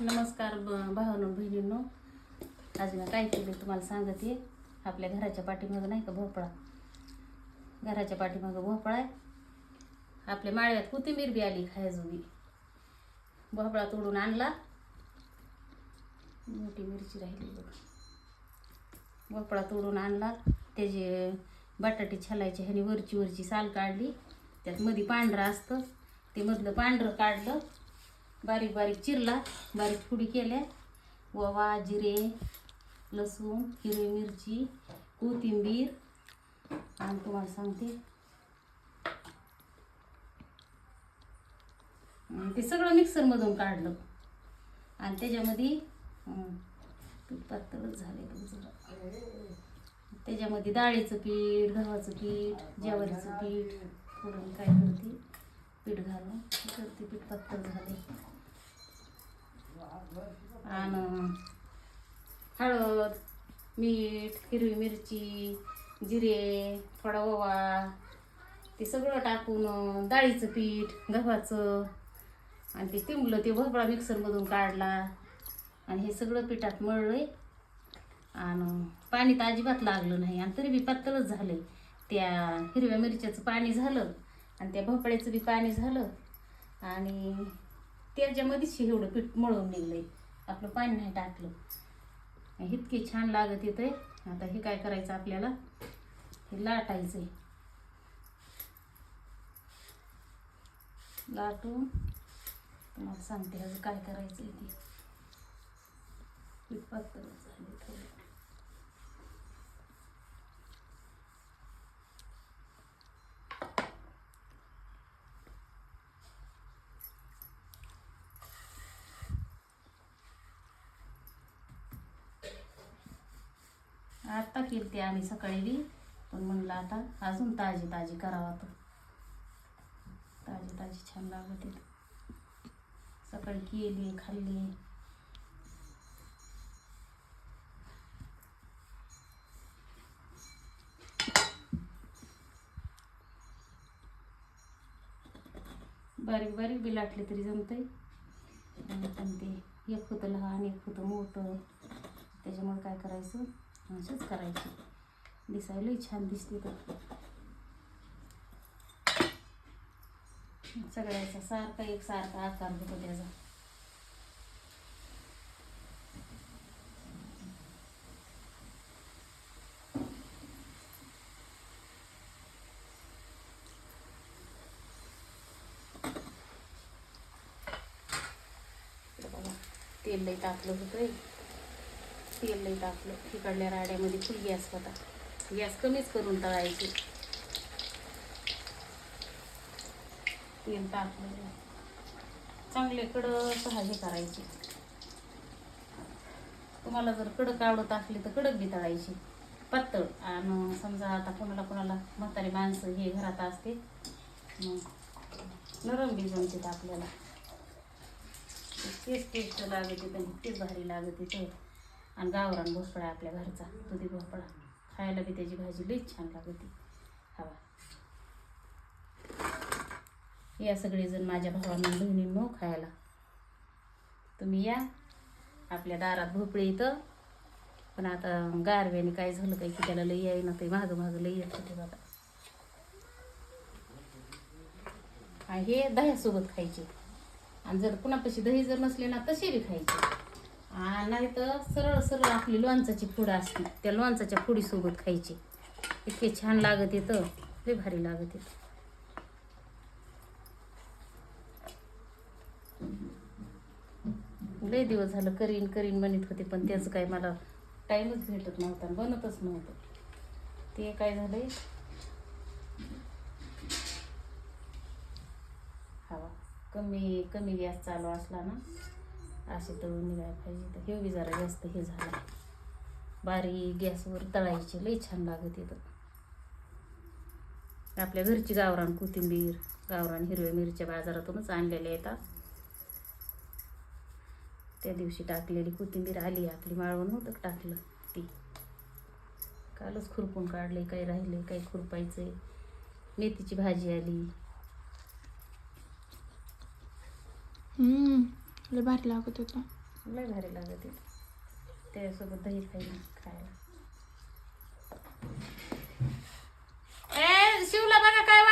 नमस्कार ब- बहिणींनो. आज मी काय केले तुम्हाला सांगते. आपल्या घराच्या पाठीमागं नाही का भोपळा? घराच्या पाठीमागं भोपळा आहे. आपल्या माळ्यात कोथिंबीर बी आली खायजोगी. भोपळा तोडून आणला. मोठी मिरची राहिली बघ. भोपळा तोडून आणला. त्याचे बटाटे छालायचे ह्याने वरची वरची साल काढली. त्यात मध्ये पांढरं असतं. ते मधलं पांढरं काढलं. बारीक बारीक चिरला बारीक फुडी केल्या. ओवा जिरे लसूण हिरवी मिरची कोथिंबीर. आणि तुम्हाला सांगते. ते सगळं मिक्सरमधून काढलं. आणि त्याच्यामध्ये पीठ पातळच झाले त्याच्यामध्ये डाळीचं पीठ गव्हाचं पीठ ज्वारीचं पीठ थोडं काय करते? पीठ घालून करते पीठ पातळ झाले आणि हळद मीठ हिरवी मिरची जिरे थोडा ओवा ते सगळं टाकून डाळीचं पीठ गव्हाचं आणि ते तिंबलं ते भोपळा मिक्सरमधून काढला. आणि हे सगळं पिठात मळलंय. आणि पाणी तर अजिबात लागलं नाही. आणि तरी बी पातळच झालं त्या हिरव्या मिरच्याचं पाणी झालं आणि त्या भोपळ्याचं बी पाणी झालं. आणि त्याच्यामध्येच एवढं पीठ मळून निघलंय. आपलं पाणी नाही टाकलं. इतके छान लागत येते आता हे काय करायचं आपल्याला? हे लाटायचं आहे लाटून तुम्हाला सांगते ह्याचं काय करायचं आहे ते. पीठ पातळ झाले आत्ता केली ते आम्ही सकाळी बी. पण म्हणलं आता अजून ताजी ताजी करावं तर ताजी ताजी छान लागत सकाळी केली खाल्ली. बारीक बारीक बी लाटले तरी जमतंय. पण ते एक होतं लहान एक होतं मोठं. त्याच्यामुळे काय करायचं? असंच करायचं. दिसायलाही छान दिसते तर. सगळ्याचा सारखा एक सारखा आकार होतो त्याचा. तेल लई टाकलं होतं तेल नाही टाकलं. तिकडल्या राड्यामध्ये फुल गॅस होता. गॅस कमीच करून तळायची. तेल टाकलं. चांगले कडक भाजी करायची. तुम्हाला जर कडक आवडत असली तर कडक बी तळायची. पातळ. आणि समजा आता कोणाला कोणाला म्हातारी माणसं हे घरात असते मग नरम बी जमते आपल्याला. तेच टेस्ट लागते पण तेच भारी लागते ते. आणि गावरान भोपळा आहे आपल्या घरचा दुधी भोपळा खायला बी त्याची भाजी लईच छान लागते. हवा. या सगळेजण माझ्या भावांना बहिणींनो खायला. तुम्ही या. आपल्या दारात भोपळे इथं. पण आता गारव्याने काय झालं काय की त्याला लई आहे ना ते मागं मागं लई येत होते बघा हे दह्यासोबत खायचे. आणि जर कुणापाशी दही जर नसले ना तसे बी खायचे. नाही तर सरळ सरळ आपली लोणचाची फुड असते. त्या लोणचाच्या फुडीसोबत खायची. इतके छान लागत येतं. लय भारी लागत येतं. लय दिवस झालं करीन करीन म्हणत होते पण त्याचं काय मला टाईमच भेटत नव्हता बनतच नव्हतं. ते काय झालंय? हवा. कमी कमी गॅस चालू असला ना असे तळून निघायला पाहिजे. तर हे बी जरा जास्त हे झालं. बारीक गॅसवर तळायची. लई छान लागत येतं आपल्या घरची गावरान कोथिंबीर गावरान हिरव्या मिरच्या बाजारातूनच आणलेल्या येतात त्या दिवशी टाकलेली कोथिंबीर आली. आपली माळवण होतं टाकलं? ती. कालच खुरपून काढले काही राहिले काही खुरपायचे मेथीची भाजी आली. हम्म. लय भारी लागत होता. लय भारी लागते त्याच्यासोबत दही खायला खायला. ए शिवला बघा काय